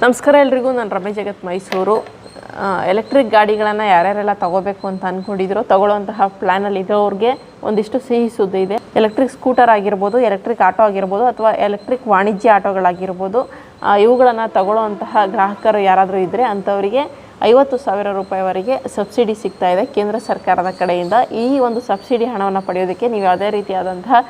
ನಮಸ್ಕಾರ ಎಲ್ರಿಗೂ, ನಾನು ರಮೇಶ್ ಜಗತ್ ಮೈಸೂರು. ಎಲೆಕ್ಟ್ರಿಕ್ ಗಾಡಿಗಳನ್ನು ಯಾರ್ಯಾರೆಲ್ಲ ತಗೋಬೇಕು ಅಂತ ಅಂದ್ಕೊಂಡಿದ್ರು ತಗೊಳ್ಳೋಂತಹ ಪ್ಲ್ಯಾನಲ್ಲಿ ಇರೋರಿಗೆ ಒಂದಿಷ್ಟು ಸಿಹಿ ಸುದ್ದಿ ಇದೆ. ಎಲೆಕ್ಟ್ರಿಕ್ ಸ್ಕೂಟರ್ ಆಗಿರ್ಬೋದು ಎಲೆಕ್ಟ್ರಿಕ್ ಆಟೋ ಆಗಿರ್ಬೋದು, ಅಥವಾ ಎಲೆಕ್ಟ್ರಿಕ್ ವಾಣಿಜ್ಯ ಆಟೋಗಳಾಗಿರ್ಬೋದು ಇವುಗಳನ್ನು ತಗೊಳ್ಳೋಂತಹ ಗ್ರಾಹಕರು ಯಾರಾದರೂ ಇದ್ದರೆ ಅಂಥವರಿಗೆ ಐವತ್ತು ಸಾವಿರ ರೂಪಾಯಿವರೆಗೆ ಸಬ್ಸಿಡಿ ಸಿಗ್ತಾ ಇದೆ ಕೇಂದ್ರ ಸರ್ಕಾರದ ಕಡೆಯಿಂದ. ಈ ಒಂದು ಸಬ್ಸಿಡಿ ಹಣವನ್ನು ಪಡೆಯೋದಕ್ಕೆ ನೀವು ಯಾವುದೇ ರೀತಿಯಾದಂತಹ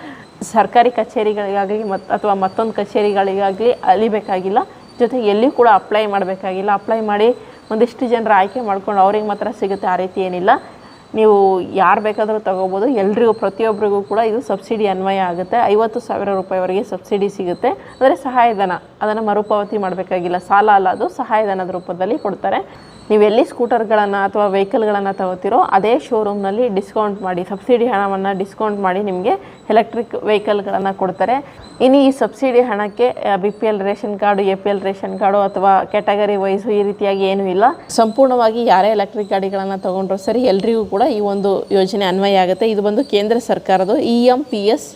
ಸರ್ಕಾರಿ ಕಚೇರಿಗಳಿಗಾಗಲಿ ಮತ್ತು ಅಥವಾ ಮತ್ತೊಂದು ಕಚೇರಿಗಳಿಗಾಗಲಿ ಅಲಿಬೇಕಾಗಿಲ್ಲ ಜೊತೆಗೆ ಎಲ್ಲಿ ಕೂಡ ಅಪ್ಲೈ ಮಾಡಬೇಕಾಗಿಲ್ಲ. ಅಪ್ಲೈ ಮಾಡಿ ಒಂದಿಷ್ಟು ಜನರ ಆಯ್ಕೆ ಮಾಡ್ಕೊಂಡು ಅವ್ರಿಗೆ ಮಾತ್ರ ಸಿಗುತ್ತೆ. ಆ ರೀತಿ ಏನಿಲ್ಲ. ನೀವು ಯಾರು ಬೇಕಾದರೂ ತೊಗೋಬೋದು. ಎಲ್ರಿಗೂ ಪ್ರತಿಯೊಬ್ಬರಿಗೂ ಕೂಡ ಇದು ಸಬ್ಸಿಡಿ ಅನ್ವಯ ಆಗುತ್ತೆ. ಐವತ್ತು ಸಾವಿರ ರೂಪಾಯಿವರೆಗೆ ಸಬ್ಸಿಡಿ ಸಿಗುತ್ತೆ. ಅಂದರೆ ಸಹಾಯಧನ. ಅದನ್ನು ಮರುಪಾವತಿ ಮಾಡಬೇಕಾಗಿಲ್ಲ. ಸಾಲ ಅಲ್ಲ ಅದು. ಸಹಾಯಧನದ ರೂಪದಲ್ಲಿ ಕೊಡ್ತಾರೆ. ನೀವು ಎಲ್ಲಿ ಸ್ಕೂಟರ್ಗಳನ್ನು ಅಥವಾ ವೆಹಿಕಲ್ಗಳನ್ನು ತಗೋತಿರೋ ಅದೇ ಶೋರೂಮ್ನಲ್ಲಿ ಡಿಸ್ಕೌಂಟ್ ಮಾಡಿ, ಸಬ್ಸಿಡಿ ಹಣವನ್ನು ಡಿಸ್ಕೌಂಟ್ ಮಾಡಿ ನಿಮಗೆ ಎಲೆಕ್ಟ್ರಿಕ್ ವೆಹಿಕಲ್ಗಳನ್ನು ಕೊಡ್ತಾರೆ. ಇನ್ನು ಈ ಸಬ್ಸಿಡಿ ಹಣಕ್ಕೆ B P L ration card A P L ration card ಅಥವಾ ಕ್ಯಾಟಗರಿ ವೈಸು ಈ ರೀತಿಯಾಗಿ ಏನೂ ಇಲ್ಲ. ಸಂಪೂರ್ಣವಾಗಿ ಯಾರೇ ಎಲೆಕ್ಟ್ರಿಕ್ ಗಾಡಿಗಳನ್ನು ತೊಗೊಂಡ್ರೂ ಸರಿ ಎಲ್ರಿಗೂ ಕೂಡ ಈ ಒಂದು ಯೋಜನೆ ಅನ್ವಯ ಆಗುತ್ತೆ. ಇದು ಬಂದು ಕೇಂದ್ರ ಸರ್ಕಾರದ ಇ ಎಂ ಪಿ ಎಸ್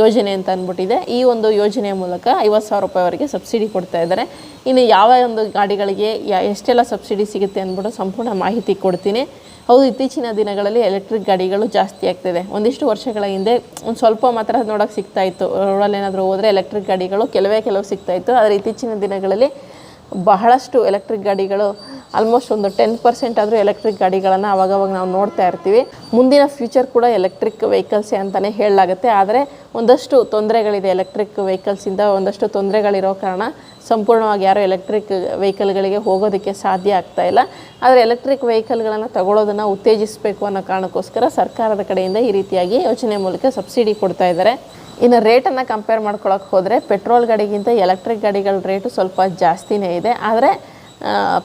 ಯೋಜನೆ ಅಂತ ಅಂದ್ಬಿಟ್ಟಿದೆ. ಈ ಒಂದು ಯೋಜನೆಯ ಮೂಲಕ ಐವತ್ತು ಸಾವಿರ ರೂಪಾಯಿವರೆಗೆ ಸಬ್ಸಿಡಿ ಕೊಡ್ತಾ ಇದ್ದಾರೆ. ಇನ್ನು ಯಾವ ಒಂದು ಗಾಡಿಗಳಿಗೆ ಎಷ್ಟೆಲ್ಲ ಸಬ್ಸಿಡಿ ಸಿಗುತ್ತೆ ಅಂದ್ಬಿಟ್ಟು ಸಂಪೂರ್ಣ ಮಾಹಿತಿ ಕೊಡ್ತೀನಿ. ಹೌದು, ಇತ್ತೀಚಿನ ದಿನಗಳಲ್ಲಿ ಎಲೆಕ್ಟ್ರಿಕ್ ಗಾಡಿಗಳು ಜಾಸ್ತಿ ಆಗ್ತಿದೆ. ಒಂದಿಷ್ಟು ವರ್ಷಗಳ ಹಿಂದೆ ಒಂದು ಸ್ವಲ್ಪ ಮಾತ್ರ ನೋಡೋಕೆ ಸಿಗ್ತಾ ಇತ್ತು. ರೋಡಲ್ಲಿ ಏನಾದರೂ ಹೋದರೆ ಎಲೆಕ್ಟ್ರಿಕ್ ಗಾಡಿಗಳು ಕೆಲವೇ ಕೆಲವು ಸಿಗ್ತಾ ಇತ್ತು. ಆದರೆ ಇತ್ತೀಚಿನ ದಿನಗಳಲ್ಲಿ ಬಹಳಷ್ಟು ಎಲೆಕ್ಟ್ರಿಕ್ ಗಾಡಿಗಳು ಆಲ್ಮೋಸ್ಟ್ ಒಂದು ಟೆನ್ ಪರ್ಸೆಂಟ್ ಆದರೂ ಎಲೆಕ್ಟ್ರಿಕ್ ಗಾಡಿಗಳನ್ನು ಅವಾಗವಾಗ ನಾವು ನೋಡ್ತಾ ಇರ್ತೀವಿ. ಮುಂದಿನ ಫ್ಯೂಚರ್ ಕೂಡ ಎಲೆಕ್ಟ್ರಿಕ್ ವೆಹಿಕಲ್ಸೇ ಅಂತಲೇ ಹೇಳಲಾಗುತ್ತೆ. ಆದರೆ ಒಂದಷ್ಟು ತೊಂದರೆಗಳಿದೆ ಎಲೆಕ್ಟ್ರಿಕ್ ವೆಹಿಕಲ್ಸಿಂದ ಒಂದಷ್ಟು ತೊಂದರೆಗಳಿರೋ ಕಾರಣ ಸಂಪೂರ್ಣವಾಗಿ ಯಾರು ಎಲೆಕ್ಟ್ರಿಕ್ ವೆಹಿಕಲ್ಗಳಿಗೆ ಹೋಗೋದಕ್ಕೆ ಸಾಧ್ಯ ಆಗ್ತಾ ಇಲ್ಲ. ಆದರೆ ಎಲೆಕ್ಟ್ರಿಕ್ ವೆಹಿಕಲ್ಗಳನ್ನು ತಗೊಳ್ಳೋದನ್ನು ಉತ್ತೇಜಿಸಬೇಕು ಅನ್ನೋ ಕಾರಣಕ್ಕೋಸ್ಕರ ಸರ್ಕಾರದ ಕಡೆಯಿಂದ ಈ ರೀತಿಯಾಗಿ ಯೋಜನೆ ಮೂಲಕ ಸಬ್ಸಿಡಿ ಕೊಡ್ತಾ ಇದ್ದಾರೆ. ಇನ್ನು ರೇಟನ್ನು ಕಂಪೇರ್ ಮಾಡ್ಕೊಳಕ್ಕೆ ಹೋದರೆ ಪೆಟ್ರೋಲ್ ಗಾಡಿಗಿಂತ ಎಲೆಕ್ಟ್ರಿಕ್ ಗಾಡಿಗಳ ರೇಟು ಸ್ವಲ್ಪ ಜಾಸ್ತಿನೇ ಇದೆ. ಆದರೆ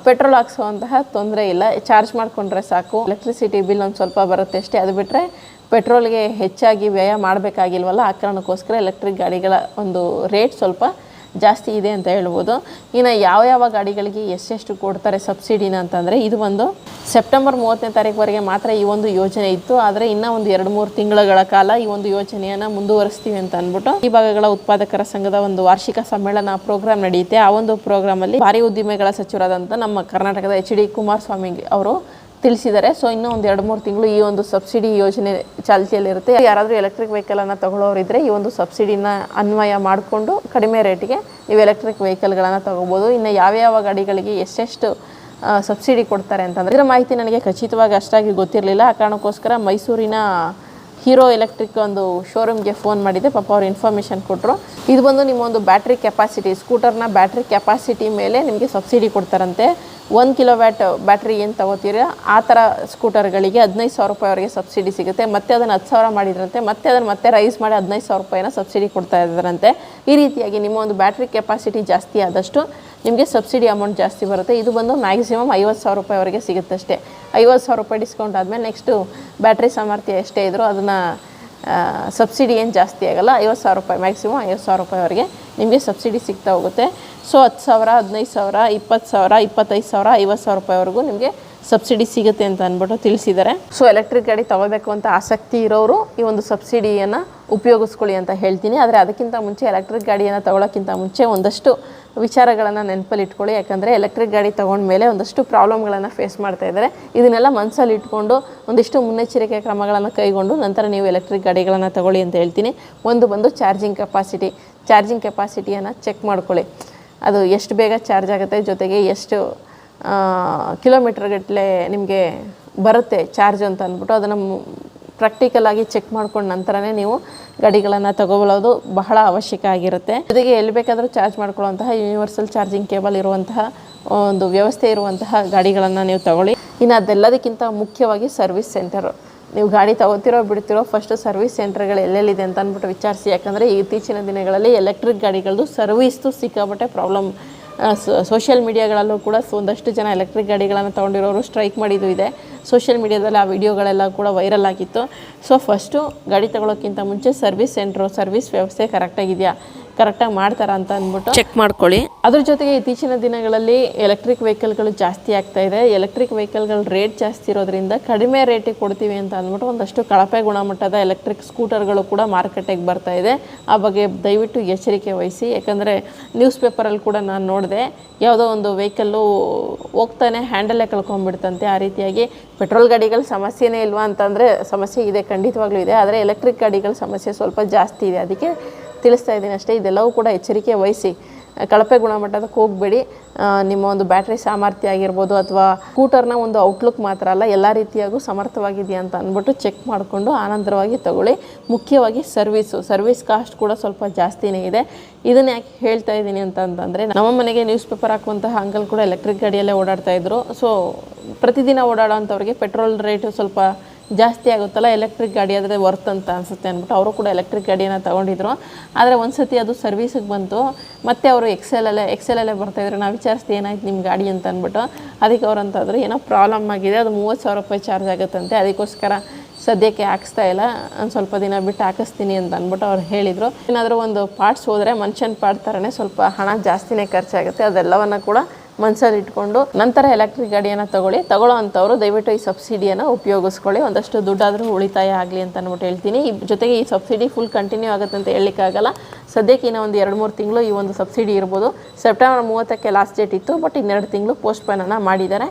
ಪೆಟ್ರೋಲ್ ಹಾಕ್ಸುವಂತಹ ತೊಂದರೆ ಇಲ್ಲ. ಚಾರ್ಜ್ ಮಾಡಿಕೊಂಡ್ರೆ ಸಾಕು. ಎಲೆಕ್ಟ್ರಿಸಿಟಿ ಬಿಲ್ ಒಂದು ಸ್ವಲ್ಪ ಬರುತ್ತೆ ಅಷ್ಟೇ. ಅದು ಬಿಟ್ಟರೆ ಪೆಟ್ರೋಲ್ಗೆ ಹೆಚ್ಚಾಗಿ ವ್ಯಯ ಮಾಡಬೇಕಾಗಿಲ್ವಲ್ಲ? ಆ ಕಾರಣಕ್ಕೋಸ್ಕರ ಎಲೆಕ್ಟ್ರಿಕ್ ಗಾಡಿಗಳ ಒಂದು ರೇಟ್ ಸ್ವಲ್ಪ ಜಾಸ್ತಿ ಇದೆ ಅಂತ ಹೇಳ್ಬೋದು. ಇನ್ನು ಯಾವ ಯಾವ ಗಾಡಿಗಳಿಗೆ ಎಷ್ಟೆಷ್ಟು ಕೊಡ್ತಾರೆ ಸಬ್ಸಿಡಿನ ಅಂತಂದರೆ ಇದು ಒಂದು ಸೆಪ್ಟೆಂಬರ್ ಮೂವತ್ತನೇ ತಾರೀಕುವರೆಗೆ ಮಾತ್ರ ಈ ಒಂದು ಯೋಜನೆ ಇತ್ತು. ಆದರೆ ಇನ್ನೂ ಒಂದು ಎರಡು ಮೂರು ತಿಂಗಳುಗಳ ಕಾಲ ಈ ಒಂದು ಯೋಜನೆಯನ್ನು ಮುಂದುವರಿಸ್ತೀವಿ ಅಂತ ಅಂದ್ಬಿಟ್ಟು ಈ ಭಾಗಗಳ ಉತ್ಪಾದಕರ ಸಂಘದ ಒಂದು ವಾರ್ಷಿಕ ಸಮ್ಮೇಳನ ಪ್ರೋಗ್ರಾಮ್ ನಡೆಯುತ್ತೆ. ಆ ಒಂದು ಪ್ರೋಗ್ರಾಮಲ್ಲಿ ಭಾರಿ ಉದ್ದಿಮೆಗಳ ಸಚಿವರಾದಂಥ ನಮ್ಮ ಕರ್ನಾಟಕದ ಎಚ್ ಡಿ ಕುಮಾರಸ್ವಾಮಿ ಅವರು ತಿಳಿಸಿದ್ದಾರೆ. ಸೊ ಇನ್ನೂ ಒಂದು ಎರಡು ಮೂರು ತಿಂಗಳು ಈ ಒಂದು ಸಬ್ಸಿಡಿ ಯೋಜನೆ ಚಾಲ್ತಿಯಲ್ಲಿರುತ್ತೆ. ಯಾರಾದರೂ ಎಲೆಕ್ಟ್ರಿಕ್ ವೆಹಿಕಲನ್ನು ತಗೊಳ್ಳೋರಿದ್ದರೆ ಈ ಒಂದು ಸಬ್ಸಿಡಿನ ಅನ್ವಯ ಮಾಡಿಕೊಂಡು ಕಡಿಮೆ ರೇಟಿಗೆ ನೀವು ಎಲೆಕ್ಟ್ರಿಕ್ ವೆಹಿಕಲ್ಗಳನ್ನು ತಗೋಬೋದು ಇನ್ನು ಯಾವ್ಯಾವ ಗಾಡಿಗಳಿಗೆ ಎಷ್ಟೆಷ್ಟು ಸಬ್ಸಿಡಿ ಕೊಡ್ತಾರೆ ಅಂತಂದರೆ ಇದರ ಮಾಹಿತಿ ನನಗೆ ಖಚಿತವಾಗಿ ಅಷ್ಟಾಗಿ ಗೊತ್ತಿರಲಿಲ್ಲ. ಆ ಕಾರಣಕ್ಕೋಸ್ಕರ ಮೈಸೂರಿನ ಹೀರೋ ಎಲೆಕ್ಟ್ರಿಕ್ ಒಂದು ಶೋರೂಮ್ಗೆ ಫೋನ್ ಮಾಡಿದ್ದೆ. ಪಾಪ ಅವ್ರು ಇನ್ಫಾರ್ಮೇಷನ್ ಕೊಟ್ಟರು ಇದು ಬಂದು ನಿಮ್ಮ ಒಂದು ಬ್ಯಾಟ್ರಿ ಕೆಪಾಸಿಟಿ ಸ್ಕೂಟರ್ನ ಬ್ಯಾಟ್ರಿ ಕೆಪಾಸಿಟಿ ಮೇಲೆ ನಿಮಗೆ ಸಬ್ಸಿಡಿ ಕೊಡ್ತಾರಂತೆ. ಒಂದು ಕಿಲೋ ವ್ಯಾಟ್ ಬ್ಯಾಟ್ರಿ ಏನು ತಗೋತೀರ? ಆ ಥರ ಸ್ಕೂಟರ್ಗಳಿಗೆ ಹದಿನೈದು ಸಾವಿರ ರೂಪಾಯಿವರೆಗೆ ಸಬ್ಸಿಡಿ ಸಿಗುತ್ತೆ. ಮತ್ತೆ ಅದನ್ನು ಹತ್ತು ಸಾವಿರ ಮಾಡಿದ್ರಂತೆ, ಮತ್ತೆ ಅದನ್ನು ಮತ್ತೆ ರೈಸ್ ಮಾಡಿ ಹದಿನೈದು ಸಾವಿರ ರೂಪಾಯಿನ ಸಬ್ಸಿಡಿ ಕೊಡ್ತಾ ಇದ್ದಾರಂತೆ. ಈ ರೀತಿಯಾಗಿ ನಿಮ್ಮ ಒಂದು ಬ್ಯಾಟ್ರಿ ಕೆಪಾಸಿಟಿ ಜಾಸ್ತಿ ಆದಷ್ಟು ನಿಮಗೆ ಸಬ್ಸಿಡಿ ಅಮೌಂಟ್ ಜಾಸ್ತಿ ಬರುತ್ತೆ. ಇದು ಬಂದು ಮ್ಯಾಕ್ಸಿಮಮ್ ಐವತ್ತು ಸಾವಿರ ರೂಪಾಯಿವರೆಗೆ ಸಿಗುತ್ತೆ ಅಷ್ಟೇ. ಐವತ್ತು ಸಾವಿರ ರೂಪಾಯಿ ಡಿಸ್ಕೌಂಟ್ ಆದಮೇಲೆ ನೆಕ್ಸ್ಟು ಬ್ಯಾಟ್ರಿ ಸಾಮರ್ಥ್ಯ ಎಷ್ಟೇ ಇದ್ದರೂ ಅದನ್ನು ಸಬ್ಸಿಡಿ ಏನು ಜಾಸ್ತಿ ಆಗೋಲ್ಲ, ಐವತ್ತು ಸಾವಿರ ರೂಪಾಯಿ ಮ್ಯಾಕ್ಸಿಮಮ್ ಐವತ್ತು ಸಾವಿರ ರೂಪಾಯಿವರೆಗೆ ನಿಮಗೆ ಸಬ್ಸಿಡಿ ಸಿಗ್ತಾ ಹೋಗುತ್ತೆ. ಸೊ ಹತ್ತು ಸಾವಿರ, ಹದಿನೈದು ಸಾವಿರ, ಇಪ್ಪತ್ತು ಸಾವಿರ, ಇಪ್ಪತ್ತೈದು ಸಾವಿರ, ಐವತ್ತು ಸಾವಿರ ರೂಪಾಯಿವರೆಗೂ ನಿಮಗೆ ಸಬ್ಸಿಡಿ ಸಿಗುತ್ತೆ ಅಂತ ಅಂದ್ಬಿಟ್ಟು ತಿಳಿಸಿದ್ದಾರೆ. ಸೊ ಎಲೆಕ್ಟ್ರಿಕ್ ಗಾಡಿ ತಗೋಬೇಕು ಅಂತ ಆಸಕ್ತಿ ಇರೋರು ಈ ಒಂದು ಸಬ್ಸಿಡಿಯನ್ನು ಉಪಯೋಗಿಸ್ಕೊಳ್ಳಿ ಅಂತ ಹೇಳ್ತೀನಿ. ಆದರೆ ಅದಕ್ಕಿಂತ ಮುಂಚೆ ಎಲೆಕ್ಟ್ರಿಕ್ ಗಾಡಿಯನ್ನು ತಗೊಳ್ಳೋಕ್ಕಿಂತ ಮುಂಚೆ ಒಂದಷ್ಟು ವಿಚಾರಗಳನ್ನು ನೆನಪಲ್ಲಿ ಇಟ್ಕೊಳ್ಳಿ. ಯಾಕಂದರೆ ಎಲೆಕ್ಟ್ರಿಕ್ ಗಾಡಿ ತೊಗೊಂಡ್ಮೇಲೆ ಒಂದಷ್ಟು ಪ್ರಾಬ್ಲಮ್ಗಳನ್ನು ಫೇಸ್ ಮಾಡ್ತಾ ಇದ್ದಾರೆ. ಇದನ್ನೆಲ್ಲ ಮನಸ್ಸಲ್ಲಿ ಇಟ್ಕೊಂಡು ಒಂದಿಷ್ಟು ಮುನ್ನೆಚ್ಚರಿಕೆ ಕ್ರಮಗಳನ್ನು ಕೈಗೊಂಡು ನಂತರ ನೀವು ಎಲೆಕ್ಟ್ರಿಕ್ ಗಾಡಿಗಳನ್ನು ತಗೊಳ್ಳಿ ಅಂತ ಹೇಳ್ತೀನಿ. ಒಂದು ಬಂದು ಚಾರ್ಜಿಂಗ್ ಕೆಪಾಸಿಟಿ ಚಾರ್ಜಿಂಗ್ ಕೆಪಾಸಿಟಿಯನ್ನು ಚೆಕ್ ಮಾಡ್ಕೊಳ್ಳಿ. ಅದು ಎಷ್ಟು ಬೇಗ ಚಾರ್ಜ್ ಆಗುತ್ತೆ ಜೊತೆಗೆ ಎಷ್ಟು ಕಿಲೋಮೀಟ್ರ್ಗಟ್ಟಲೆ ನಿಮಗೆ ಬರುತ್ತೆ ಚಾರ್ಜ್ ಅಂತ ಅಂದ್ಬಿಟ್ಟು ಅದನ್ನು ಪ್ರಾಕ್ಟಿಕಲಾಗಿ ಚೆಕ್ ಮಾಡ್ಕೊಂಡು ನಂತರನೇ ನೀವು ಗಾಡಿಗಳನ್ನು ತಗೊಳ್ಳೋದು ಬಹಳ ಅವಶ್ಯಕ ಆಗಿರುತ್ತೆ. ಜೊತೆಗೆ ಎಲ್ಲಿ ಬೇಕಾದರೂ ಚಾರ್ಜ್ ಮಾಡ್ಕೊಳ್ಳುವಂತಹ ಯೂನಿವರ್ಸಲ್ ಚಾರ್ಜಿಂಗ್ ಕೇಬಲ್ ಇರುವಂತಹ ಒಂದು ವ್ಯವಸ್ಥೆ ಇರುವಂತಹ ಗಾಡಿಗಳನ್ನು ನೀವು ತಗೊಳ್ಳಿ. ಇನ್ನು ಅದೆಲ್ಲದಕ್ಕಿಂತ ಮುಖ್ಯವಾಗಿ ಸರ್ವಿಸ್ ಸೆಂಟರು ನೀವು ಗಾಡಿ ತಗೋತಿರೋ ಬಿಡ್ತಿರೋ ಫಸ್ಟು ಸರ್ವಿಸ್ ಸೆಂಟರ್ಗಳು ಎಲ್ಲೆಲ್ಲಿದೆ ಅಂತ ಅಂದ್ಬಿಟ್ಟು ವಿಚಾರಿಸಿ. ಯಾಕಂದರೆ ಇತ್ತೀಚಿನ ದಿನಗಳಲ್ಲಿ ಎಲೆಕ್ಟ್ರಿಕ್ ಗಾಡಿಗಳದ್ದು ಸರ್ವಿಸ್ದು ಸಿಕ್ಕಾಪಟ್ಟೆ ಪ್ರಾಬ್ಲಮ್ ಸೋಷಿಯಲ್ ಮೀಡಿಯಾಗಳಲ್ಲೂ ಕೂಡ ಒಂದಷ್ಟು ಜನ ಎಲೆಕ್ಟ್ರಿಕ್ ಗಾಡಿಗಳನ್ನು ತೊಗೊಂಡಿರೋರು ಸ್ಟ್ರೈಕ್ ಮಾಡಿದ್ದು ಇದೆ. ಸೋಷಿಯಲ್ ಮೀಡಿಯಾದಲ್ಲಿ ಆ ವಿಡಿಯೋಗಳೆಲ್ಲ ಕೂಡ ವೈರಲ್ ಆಗಿತ್ತು. ಸೊ ಫಸ್ಟು ಗಾಡಿ ತಗೊಳ್ಳೋಕ್ಕಿಂತ ಮುಂಚೆ ಸರ್ವಿಸ್ ಸೆಂಟ್ರು ಸರ್ವಿಸ್ ವ್ಯವಸ್ಥೆ ಕರೆಕ್ಟಾಗಿದೆಯಾ ಕರೆಕ್ಟಾಗಿ ಮಾಡ್ತಾರಾ ಅಂತ ಅಂದ್ಬಿಟ್ಟು ಚೆಕ್ ಮಾಡ್ಕೊಳ್ಳಿ. ಅದ್ರ ಜೊತೆಗೆ ಇತ್ತೀಚಿನ ದಿನಗಳಲ್ಲಿ ಎಲೆಕ್ಟ್ರಿಕ್ ವೆಹಿಕಲ್ಗಳು ಜಾಸ್ತಿ ಆಗ್ತಾ ಇದೆ. ಎಲೆಕ್ಟ್ರಿಕ್ ವೆಹಿಕಲ್ಗಳ ರೇಟ್ ಜಾಸ್ತಿ ಇರೋದ್ರಿಂದ ಕಡಿಮೆ ರೇಟಿಗೆ ಕೊಡ್ತೀವಿ ಅಂತ ಅಂದ್ಬಿಟ್ಟು ಒಂದಷ್ಟು ಕಳಪೆ ಗುಣಮಟ್ಟದ ಎಲೆಕ್ಟ್ರಿಕ್ ಸ್ಕೂಟರ್ಗಳು ಕೂಡ ಮಾರ್ಕೆಟಿಗೆ ಬರ್ತಾ ಇದೆ. ಆ ಬಗ್ಗೆ ದಯವಿಟ್ಟು ಎಚ್ಚರಿಕೆ ವಹಿಸಿ. ಯಾಕಂದರೆ ನ್ಯೂಸ್ ಪೇಪರಲ್ಲಿ ಕೂಡ ನಾನು ನೋಡಿದೆ ಯಾವುದೋ ಒಂದು ವೆಹಿಕಲ್ಲು ಹೋಗ್ತಾನೆ ಹ್ಯಾಂಡಲೇ ಕಳ್ಕೊಂಡ್ಬಿಡ್ತಂತೆ. ಆ ರೀತಿಯಾಗಿ ಪೆಟ್ರೋಲ್ ಗಾಡಿಗಳ ಸಮಸ್ಯೆನೇ ಇಲ್ವಾ ಅಂತಂದರೆ ಸಮಸ್ಯೆ ಇದೆ, ಖಂಡಿತವಾಗ್ಲೂ ಇದೆ. ಆದರೆ ಎಲೆಕ್ಟ್ರಿಕ್ ಗಾಡಿಗಳ ಸಮಸ್ಯೆ ಸ್ವಲ್ಪ ಜಾಸ್ತಿ ಇದೆ. ಅದಕ್ಕೆ ತಿಳಿಸ್ತಾ ಇದ್ದೀನಿ ಅಷ್ಟೇ. ಇದೆಲ್ಲವೂ ಕೂಡ ಎಚ್ಚರಿಕೆ ವಹಿಸಿ ಕಳಪೆ ಗುಣಮಟ್ಟದಕ್ಕೆ ಹೋಗಬೇಡಿ. ನಿಮ್ಮ ಒಂದು ಬ್ಯಾಟ್ರಿ ಸಾಮರ್ಥ್ಯ ಆಗಿರ್ಬೋದು ಅಥವಾ ಸ್ಕೂಟರ್ನ ಒಂದು ಔಟ್ಲುಕ್ ಮಾತ್ರ ಅಲ್ಲ, ಎಲ್ಲ ರೀತಿಯಾಗೂ ಸಮರ್ಥವಾಗಿದೆಯಾ ಅಂತ ಅಂದ್ಬಿಟ್ಟು ಚೆಕ್ ಮಾಡಿಕೊಂಡು ಆನಂತರವಾಗಿ ತಗೊಳ್ಳಿ. ಮುಖ್ಯವಾಗಿ ಸರ್ವಿಸು ಸರ್ವಿಸ್ ಕಾಸ್ಟ್ ಕೂಡ ಸ್ವಲ್ಪ ಜಾಸ್ತಿನೇ ಇದೆ. ಇದನ್ನ ಯಾಕೆ ಹೇಳ್ತಾ ಇದ್ದೀನಿ ಅಂತಂತಂದರೆ ನಮ್ಮ ಮನೆಗೆ ನ್ಯೂಸ್ ಪೇಪರ್ ಹಾಕುವಂತಹ ಅಂಕಲ್ ಕೂಡ ಎಲೆಕ್ಟ್ರಿಕ್ ಗಾಡಿಯಲ್ಲೇ ಓಡಾಡ್ತಾ ಇದ್ರು. ಸೊ ಪ್ರತಿದಿನ ಓಡಾಡೋ ಅಂಥವ್ರಿಗೆ ಪೆಟ್ರೋಲ್ ರೇಟು ಸ್ವಲ್ಪ ಜಾಸ್ತಿ ಆಗುತ್ತಲ್ಲ ಎಲೆಕ್ಟ್ರಿಕ್ ಗಾಡಿ ಆದರೆ ವರ್ತ್ ಅಂತ ಅನಿಸುತ್ತೆ ಅಂದ್ಬಿಟ್ಟು ಅವರು ಕೂಡ ಎಲೆಕ್ಟ್ರಿಕ್ ಗಾಡಿಯನ್ನು ತೊಗೊಂಡಿದ್ರು. ಆದರೆ ಒಂದು ಸತಿ ಅದು ಸರ್ವೀಸಿಗೆ ಬಂತು, ಮತ್ತೆ ಅವರು ಎಕ್ಸೆಲಲ್ಲೇ ಎಕ್ಸೆಲಲ್ಲೇ ಬರ್ತಾಯಿದ್ರು ನಾವು ವಿಚಾರಿಸ್ದೆ, ಏನಾಯ್ತು ನಿಮ್ಮ ಗಾಡಿ ಅಂತ ಅಂದ್ಬಿಟ್ಟು, ಅದಕ್ಕೆ ಅವ್ರು ಅಂತಂದ್ರು, ಏನೋ ಪ್ರಾಬ್ಲಮ್ ಆಗಿದೆ, ಅದು ಮೂವತ್ತು ಸಾವಿರ ರೂಪಾಯಿ ಚಾರ್ಜ್ ಆಗುತ್ತಂತೆ, ಅದಕ್ಕೋಸ್ಕರ ಸದ್ಯಕ್ಕೆ ಹಾಕಿಸ್ತಾ ಇಲ್ಲ, ಒಂದು ಸ್ವಲ್ಪ ದಿನ ಬಿಟ್ಟು ಹಾಕಿಸ್ತೀನಿ ಅಂತ ಅಂದ್ಬಿಟ್ಟು ಅವ್ರು ಹೇಳಿದರು. ಏನಾದರೂ ಒಂದು ಪಾರ್ಟ್ಸ್ ಹೋದರೆ, ಮನುಷ್ಯನ ಪಾರ್ಟ್ ಥರನೇ ಸ್ವಲ್ಪ ಹಣ ಜಾಸ್ತಿನೇ ಖರ್ಚಾಗುತ್ತೆ, ಅದೆಲ್ಲವನ್ನು ಕೂಡ ಮನಸ್ಸಲ್ಲಿ ಇಟ್ಕೊಂಡು ನಂತರ ಎಲೆಕ್ಟ್ರಿಕ್ ಗಾಡಿಯನ್ನು ತಗೊಳ್ಳಿ. ತಗೊಳ್ಳೋ ಅಂಥವ್ರು ದಯವಿಟ್ಟು ಈ ಸಬ್ಸಿಡಿಯನ್ನು ಉಪಯೋಗಿಸ್ಕೊಳ್ಳಿ. ಒಂದಷ್ಟು ದುಡ್ಡಾದರೂ ಉಳಿತಾಯ ಆಗಲಿ ಅಂತ ಅಂದ್ಬಿಟ್ಟು ಹೇಳ್ತೀನಿ. ಈ ಜೊತೆಗೆ ಈ ಸಬ್ಸಿಡಿ ಫುಲ್ ಕಂಟಿನ್ಯೂ ಆಗುತ್ತೆ ಅಂತ ಹೇಳಲಿಕ್ಕಾಗಲ್ಲ ಸದ್ಯಕ್ಕೆ ಇನ್ನೂ ಒಂದು ಎರಡು ಮೂರು ತಿಂಗಳು ಈ ಒಂದು ಸಬ್ಸಿಡಿ ಇರ್ಬೋದು. ಸೆಪ್ಟೆಂಬರ್ ಮೂವತ್ತಕ್ಕೆ ಲಾಸ್ಟ್ ಡೇಟ್ ಇತ್ತು ಬಟ್ ಇನ್ನೆರಡು ತಿಂಗಳು ಪೋಸ್ಟ್ ಪೋಸ್ಟ್ಪೋನನ್ನು ಮಾಡಿದ್ದಾರೆ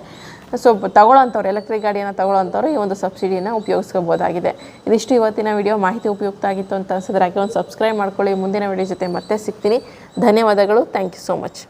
ಸೊ ತಗೊಳ್ಳೋಂಥವ್ರು ಎಲೆಕ್ಟ್ರಿಕ್ ಗಾಡಿಯನ್ನು ತಗೊಳ್ಳೋಂಥವ್ರು ಈ ಒಂದು ಸಬ್ಸಿಡಿಯನ್ನು ಉಪಯೋಗಿಸ್ಕೋಬೋದಾಗಿದೆ. ಇದಿಷ್ಟು ಇವತ್ತಿನ ವಿಡಿಯೋ ಮಾಹಿತಿ ಉಪಯುಕ್ತ ಆಗಿತ್ತು ಅಂತ ಅನ್ಸಿದ್ರೆ ಹಾಗೆ ಒಂದು ಸಬ್ಸ್ಕ್ರೈಬ್ ಮಾಡ್ಕೊಳ್ಳಿ. ಮುಂದಿನ ವಿಡಿಯೋ ಜೊತೆ ಮತ್ತೆ ಸಿಗ್ತೀನಿ. ಧನ್ಯವಾದಗಳು. Thank you so much